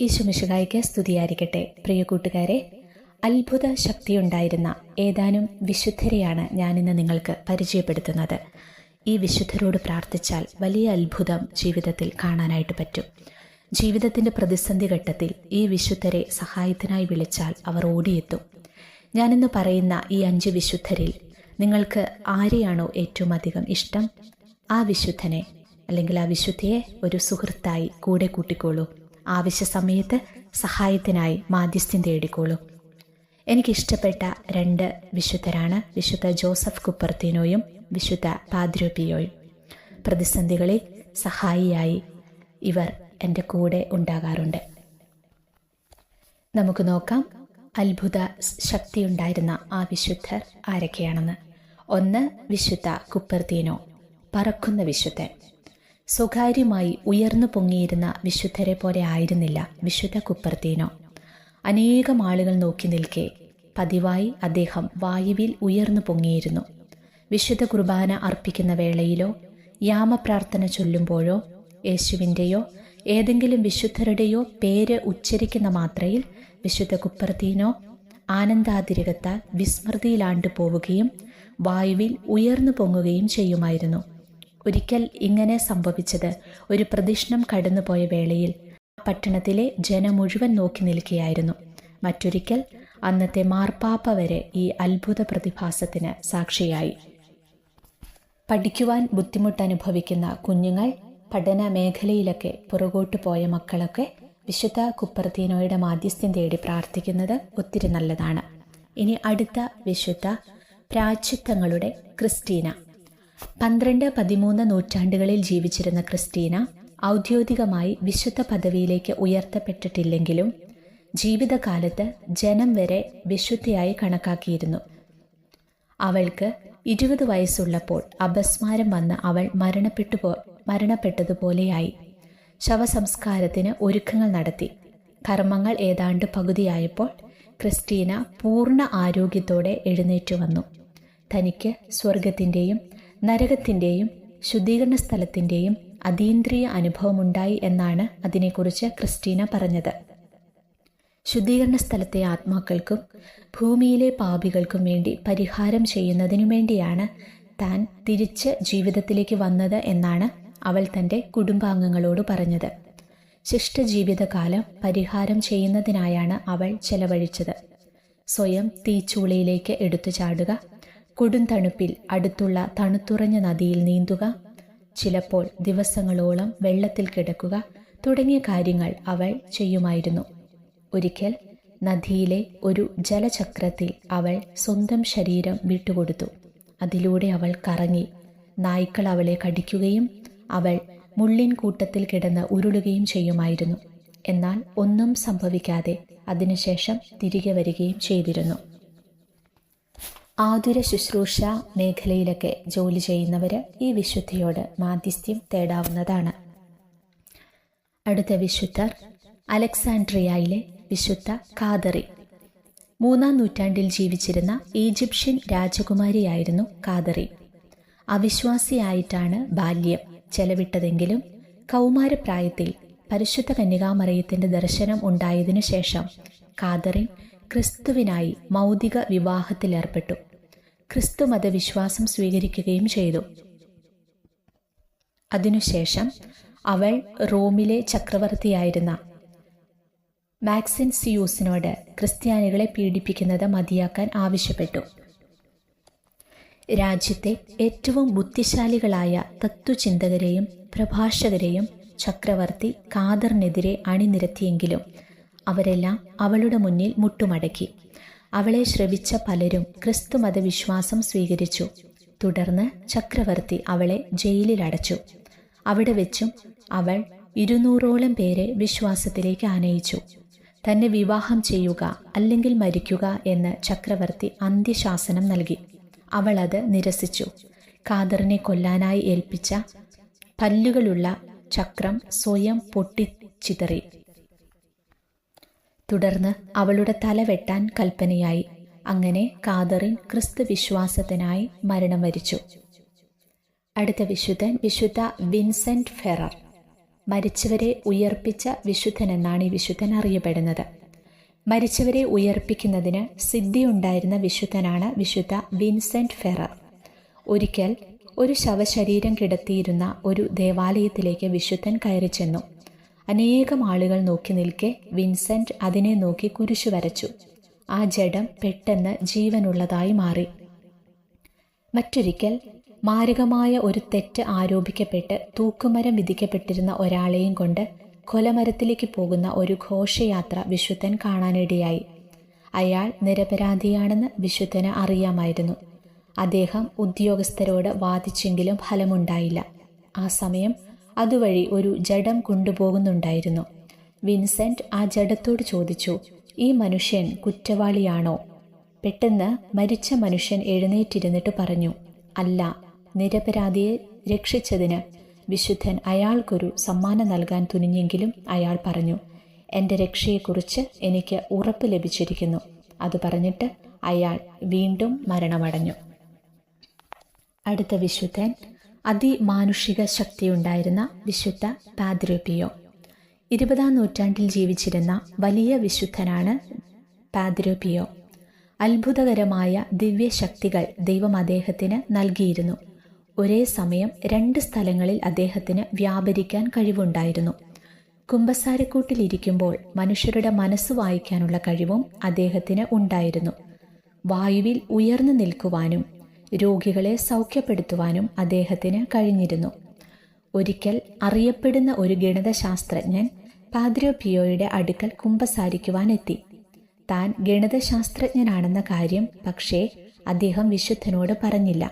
ഈശുമിശുകായ്ക്ക് സ്തുതിയായിരിക്കട്ടെ. പ്രിയ കൂട്ടുകാരെ അത്ഭുത ശക്തിയുണ്ടായിരുന്ന ഏതാനും വിശുദ്ധരെയാണ് ഞാനിന്ന് നിങ്ങൾക്ക് പരിചയപ്പെടുത്തുന്നത്. ഈ വിശുദ്ധരോട് പ്രാർത്ഥിച്ചാൽ വലിയ അത്ഭുതം ജീവിതത്തിൽ കാണാനായിട്ട് പറ്റും. ജീവിതത്തിന്റെ പ്രതിസന്ധി ഘട്ടത്തിൽ ഈ വിശുദ്ധരെ സഹായത്തിനായി വിളിച്ചാൽ അവർ ഓടിയെത്തും. ഞാനിന്ന് പറയുന്ന ഈ അഞ്ച് വിശുദ്ധരിൽ നിങ്ങൾക്ക് ആരെയാണോ ഏറ്റവും അധികം ഇഷ്ടം? ആ വിശുദ്ധനെ അല്ലെങ്കിൽ ആ വിശുദ്ധിയെ ഒരു സുഹൃത്തായി കൂടെ കൂട്ടിക്കോളൂ. ആവശ്യ സമയത്ത് സഹായത്തിനായി മാധ്യസ്ഥ്യം തേടിക്കോളൂ. എനിക്കിഷ്ടപ്പെട്ട രണ്ട് വിശുദ്ധരാണ്. വിശുദ്ധ ജോസഫ് കുപ്പർത്തിനോയും വിശുദ്ധ പാദ്രോപിയോയും പ്രതിസന്ധികളിൽ സഹായിയായി ഇവർ എന്റെ കൂടെ ഉണ്ടാകാറുണ്ട്. നമുക്ക് നോക്കാം അത്ഭുത ശക്തിയുണ്ടായിരുന്ന ആ വിശുദ്ധർ ആരൊക്കെയാണെന്ന്. ഒന്ന് വിശുദ്ധ കുപ്പർത്തീനോ പറക്കുന്ന വിശുദ്ധൻ. സ്വകാര്യമായി ഉയർന്നു പൊങ്ങിയിരുന്ന വിശുദ്ധരെ പോലെ ആയിരുന്നില്ല വിശുദ്ധ കുപ്പർത്തീനോ അനേകം ആളുകൾ നോക്കി നിൽക്കെ പതിവായി അദ്ദേഹം വായുവിൽ ഉയർന്നു പൊങ്ങിയിരുന്നു. വിശുദ്ധ കുർബാന അർപ്പിക്കുന്ന വേളയിലോ യാമപ്രാർത്ഥന ചൊല്ലുമ്പോഴോ യേശുവിന്റെയോ ഏതെങ്കിലും വിശുദ്ധരുടെയോ പേര് ഉച്ചരിക്കുന്ന മാത്രയിൽ വിശുദ്ധ കുപ്പർത്തീനോ ആനന്ദാതിരകത്താൽ വിസ്മൃതിയിലാണ്ടു പോവുകയും വായുവിൽ ഉയർന്നു പൊങ്ങുകയും ചെയ്യുമായിരുന്നു. ഒരിക്കൽ ഇങ്ങനെ സംഭവിച്ചത്. ഒരു പ്രദക്ഷിണം കടന്നുപോയ വേളയിൽ പട്ടണത്തിലെ ജനം മുഴുവൻ നോക്കി നിൽക്കുകയായിരുന്നു. മറ്റൊരിക്കൽ അന്നത്തെ മാർപ്പാപ്പ വരെ ഈ അത്ഭുത പ്രതിഭാസത്തിന് സാക്ഷിയായി. പഠിക്കുവാൻ ബുദ്ധിമുട്ട് അനുഭവിക്കുന്ന കുഞ്ഞുങ്ങൾ പഠന മേഖലയിലൊക്കെ പുറകോട്ട് പോയ മക്കളൊക്കെ വിശുദ്ധ കുപ്പർത്തീനോയുടെ മാധ്യസ്ഥ്യം തേടി പ്രാർത്ഥിക്കുന്നത് ഒത്തിരി നല്ലതാണ്. ഇനി അടുത്ത വിശുദ്ധ പ്രാചിത്തങ്ങളുടെ ക്രിസ്റ്റീന. പന്ത്രണ്ട് പതിമൂന്ന് നൂറ്റാണ്ടുകളിൽ ജീവിച്ചിരുന്ന ക്രിസ്റ്റീന ഔദ്യോഗികമായി വിശുദ്ധ പദവിയിലേക്ക് ഉയർത്തപ്പെട്ടിട്ടില്ലെങ്കിലും ജീവിതകാലത്ത് ജനം വരെ വിശുദ്ധയായി കണക്കാക്കിയിരുന്നു. അവൾക്ക് ഇരുപത് വയസ്സുള്ളപ്പോൾ അപസ്മാരം വന്ന് അവൾ മരണപ്പെട്ടു പോ മരണപ്പെട്ടതുപോലെയായി. ശവസംസ്കാരത്തിന് ഒരുക്കങ്ങൾ നടത്തി. കർമ്മങ്ങൾ ഏതാണ്ട് പകുതിയായപ്പോൾ ക്രിസ്റ്റീന പൂർണ ആരോഗ്യത്തോടെ എഴുന്നേറ്റു വന്നു. തനിക്ക് സ്വർഗത്തിന്റെയും നരകത്തിന്റെയും ശുദ്ധീകരണ സ്ഥലത്തിന്റെയും അതീന്ദ്രിയ അനുഭവമുണ്ടായി എന്നാണ് അതിനെക്കുറിച്ച് ക്രിസ്റ്റീന പറഞ്ഞത്. ശുദ്ധീകരണ സ്ഥലത്തെ ആത്മാക്കൾക്കും ഭൂമിയിലെ പാപികൾക്കും വേണ്ടി പരിഹാരം ചെയ്യുന്നതിനു വേണ്ടിയാണ് താൻ തിരിച്ച് ജീവിതത്തിലേക്ക് വന്നത് എന്നാണ് അവൾ തന്റെ കുടുംബാംഗങ്ങളോട് പറഞ്ഞത്. ശിഷ്ടജീവിതകാലം പരിഹാരം ചെയ്യുന്നതിനായാണ് അവൾ ചെലവഴിച്ചത്. സ്വയം തീച്ചൂളയിലേക്ക് എടുത്തു ചാടുക കൊടും തണുപ്പിൽ അടുത്തുള്ള തണുത്തുറഞ്ഞ നദിയിൽ നീന്തുക. ചിലപ്പോൾ ദിവസങ്ങളോളം വെള്ളത്തിൽ കിടക്കുക തുടങ്ങിയ കാര്യങ്ങൾ അവൾ ചെയ്യുമായിരുന്നു. ഒരിക്കൽ നദിയിലെ ഒരു ജലചക്രത്തിൽ അവൾ സ്വന്തം ശരീരം വിട്ടുകൊടുത്തു. അതിലൂടെ അവൾ കറങ്ങി. നായ്ക്കൾ അവളെ കടിക്കുകയും അവൾ മുള്ളിൻ കൂട്ടത്തിൽ കിടന്ന് ഉരുളുകയും ചെയ്യുമായിരുന്നു. എന്നാൽ ഒന്നും സംഭവിക്കാതെ അതിനുശേഷം തിരികെ വരികയും ചെയ്തിരുന്നു. ആതുര ശുശ്രൂഷ മേഖലയിലൊക്കെ ജോലി ചെയ്യുന്നവർ ഈ വിശുദ്ധിയോട് മാധ്യസ്ഥ്യം തേടാവുന്നതാണ്. അടുത്ത വിശുദ്ധർ അലക്സാൻഡ്രിയയിലെ വിശുദ്ധ കാതറി മൂന്നാം നൂറ്റാണ്ടിൽ ജീവിച്ചിരുന്ന ഈജിപ്ഷ്യൻ രാജകുമാരിയായിരുന്നു കാതറി അവിശ്വാസിയായിട്ടാണ് ബാല്യം ചെലവിട്ടതെങ്കിലും കൗമാരപ്രായത്തിൽ പരിശുദ്ധ കന്യകാമറിയത്തിന്റെ ദർശനം ഉണ്ടായതിനു ശേഷം കാതറിൻ ക്രിസ്തുവിനായി മൗതിക വിവാഹത്തിലേർപ്പെട്ടു. ക്രിസ്തു മതവിശ്വാസം സ്വീകരിക്കുകയും ചെയ്തു. അതിനുശേഷം അവൾ റോമിലെ ചക്രവർത്തിയായിരുന്ന മാക്സിൻസിയൂസിനോട് ക്രിസ്ത്യാനികളെ പീഡിപ്പിക്കുന്നത് മതിയാക്കാൻ ആവശ്യപ്പെട്ടു. രാജ്യത്തെ ഏറ്റവും ബുദ്ധിശാലികളായ തത്വചിന്തകരെയും പ്രഭാഷകരെയും ചക്രവർത്തി കാദറിനെതിരെ അണിനിരത്തിയെങ്കിലും അവരെല്ലാം അവളുടെ മുന്നിൽ മുട്ടുമടക്കി. അവളെ ശ്രവിച്ച പലരും ക്രിസ്തു മതവിശ്വാസം സ്വീകരിച്ചു. തുടർന്ന് ചക്രവർത്തി അവളെ ജയിലിൽ അടച്ചു അവിടെ വെച്ചും അവൾ ഇരുന്നൂറോളം പേരെ വിശ്വാസത്തിലേക്ക് ആനയിച്ചു. തന്നെ വിവാഹം ചെയ്യുക അല്ലെങ്കിൽ മരിക്കുക എന്ന് ചക്രവർത്തി അന്ത്യശാസനം നൽകി. അവൾ അത് നിരസിച്ചു. കാദറിനെ കൊല്ലാനായി ഏൽപ്പിച്ച പല്ലുകളുള്ള ചക്രം സ്വയം പൊട്ടിച്ചിതറി. തുടർന്ന് അവളുടെ തല വെട്ടാൻ കൽപ്പനയായി. അങ്ങനെ കാതറിൻ ക്രിസ്തു വിശ്വാസത്തിനായി മരണം വരിച്ചു. അടുത്ത വിശുദ്ധൻ വിശുദ്ധ വിൻസെന്റ് ഫെറർ. മരിച്ചവരെ ഉയർപ്പിച്ച വിശുദ്ധനെന്നാണ് ഈ വിശുദ്ധൻ അറിയപ്പെടുന്നത്. മരിച്ചവരെ ഉയർപ്പിക്കുന്നതിന് സിദ്ധിയുണ്ടായിരുന്ന വിശുദ്ധനാണ് വിശുദ്ധ വിൻസെന്റ് ഫെറർ. ഒരിക്കൽ ഒരു ശവശരീരം കിടത്തിയിരുന്ന ഒരു ദേവാലയത്തിലേക്ക് വിശുദ്ധൻ കയറി ചെന്നു അനേകം ആളുകൾ നോക്കി നിൽക്കെ വിൻസെന്റ് അതിനെ നോക്കി കുരിശു വരച്ചു. ആ ജഡം പെട്ടെന്ന് ജീവനുള്ളതായി മാറി. മറ്റൊരിക്കൽ മാരകമായ ഒരു തെറ്റ് ആരോപിക്കപ്പെട്ട് തൂക്കുമരം വിധിക്കപ്പെട്ടിരുന്ന ഒരാളെയും കൊണ്ട് കൊലമരത്തിലേക്ക് പോകുന്ന ഒരു ഘോഷയാത്ര വിശുദ്ധൻ കാണാനിടയായി. അയാൾ നിരപരാധിയാണെന്ന് വിശുദ്ധന് അറിയാമായിരുന്നു. അദ്ദേഹം ഉദ്യോഗസ്ഥരോട് വാദിച്ചെങ്കിലും ഫലമുണ്ടായില്ല. ആ സമയം അതുവഴി ഒരു ജഡം കൊണ്ടുപോകുന്നുണ്ടായിരുന്നു. വിൻസെന്റ് ആ ജഡത്തോട് ചോദിച്ചു ഈ മനുഷ്യൻ കുറ്റവാളിയാണോ? പെട്ടെന്ന് മരിച്ച മനുഷ്യൻ എഴുന്നേറ്റിരുന്നിട്ട് പറഞ്ഞു അല്ല നിരപരാധിയെ രക്ഷിച്ചതിന് വിശുദ്ധൻ അയാൾക്കൊരു സമ്മാനം നൽകാൻ തുനിഞ്ഞെങ്കിലും അയാൾ പറഞ്ഞു എന്റെ രക്ഷയെക്കുറിച്ച് എനിക്ക് ഉറപ്പ് ലഭിച്ചിരിക്കുന്നു. അത് പറഞ്ഞിട്ട് അയാൾ വീണ്ടും മരണമടഞ്ഞു. അടുത്ത വിശുദ്ധൻ അതിമാനുഷിക ശക്തിയുണ്ടായിരുന്ന വിശുദ്ധ പാദ്രോപിയോ ഇരുപതാം നൂറ്റാണ്ടിൽ ജീവിച്ചിരുന്ന വലിയ വിശുദ്ധനാണ് പാദ്രോപിയോ അത്ഭുതകരമായ ദിവ്യശക്തികൾ ദൈവം അദ്ദേഹത്തിന് നൽകിയിരുന്നു. ഒരേ സമയം രണ്ട് സ്ഥലങ്ങളിൽ അദ്ദേഹത്തിന് വ്യാപരിക്കാൻ കഴിവുണ്ടായിരുന്നു. കുമ്പസാരക്കൂട്ടിലിരിക്കുമ്പോൾ മനുഷ്യരുടെ മനസ്സ് വായിക്കാനുള്ള കഴിവും അദ്ദേഹത്തിന് ഉണ്ടായിരുന്നു. വായുവിൽ ഉയർന്നു നിൽക്കുവാനും രോഗികളെ സൗഖ്യപ്പെടുത്തുവാനും അദ്ദേഹത്തിന് കഴിഞ്ഞിരുന്നു. ഒരിക്കൽ അറിയപ്പെടുന്ന ഒരു ഗണിതശാസ്ത്രജ്ഞൻ പാദ്രോ പിയോയുടെ അടുക്കൽ കുമ്പസാരിക്കുവാനെത്തി. താൻ ഗണിതശാസ്ത്രജ്ഞനാണെന്ന കാര്യം പക്ഷേ അദ്ദേഹം വിശുദ്ധനോട് പറഞ്ഞില്ല.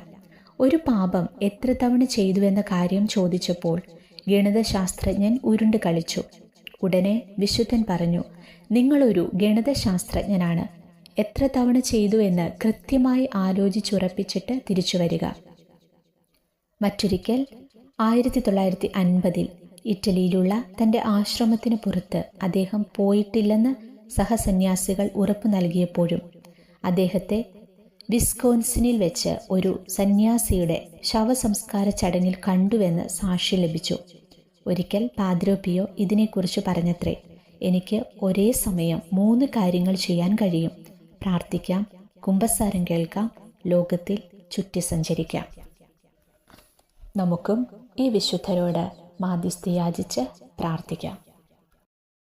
ഒരു പാപം എത്ര തവണ ചെയ്തുവെന്ന കാര്യം ചോദിച്ചപ്പോൾ ഗണിതശാസ്ത്രജ്ഞൻ ഉരുണ്ട് കളിച്ചു. ഉടനെ വിശുദ്ധൻ പറഞ്ഞു നിങ്ങളൊരു ഗണിതശാസ്ത്രജ്ഞനാണ്. എത്ര തവണ ചെയ്തു എന്ന് കൃത്യമായി ആലോചിച്ചുറപ്പിച്ചിട്ട് തിരിച്ചു വരിക. മറ്റൊരിക്കൽ ആയിരത്തി തൊള്ളായിരത്തി അൻപതിൽ ഇറ്റലിയിലുള്ള തന്റെ ആശ്രമത്തിന് പുറത്ത് അദ്ദേഹം പോയിട്ടില്ലെന്ന് സഹസന്യാസികൾ ഉറപ്പ് നൽകിയപ്പോഴും അദ്ദേഹത്തെ വിസ്കോൻസിനിൽ വെച്ച് ഒരു സന്യാസിയുടെ ശവസംസ്കാര ചടങ്ങിൽ കണ്ടുവെന്ന് സാക്ഷി ലഭിച്ചു. ഒരിക്കൽ പാദ്രോപിയോ ഇതിനെക്കുറിച്ച് പറഞ്ഞത്രേ എനിക്ക് ഒരേ സമയം മൂന്ന് കാര്യങ്ങൾ ചെയ്യാൻ കഴിയും. പ്രാർത്ഥിക്കാം. കുംഭസാരം കേൾക്കാം. ലോകത്തിൽ ചുറ്റി സഞ്ചരിക്കാം. നമുക്കും ഈ വിശുദ്ധരോട് മാധ്യസ്ഥ യാചിച്ച് പ്രാർത്ഥിക്കാം.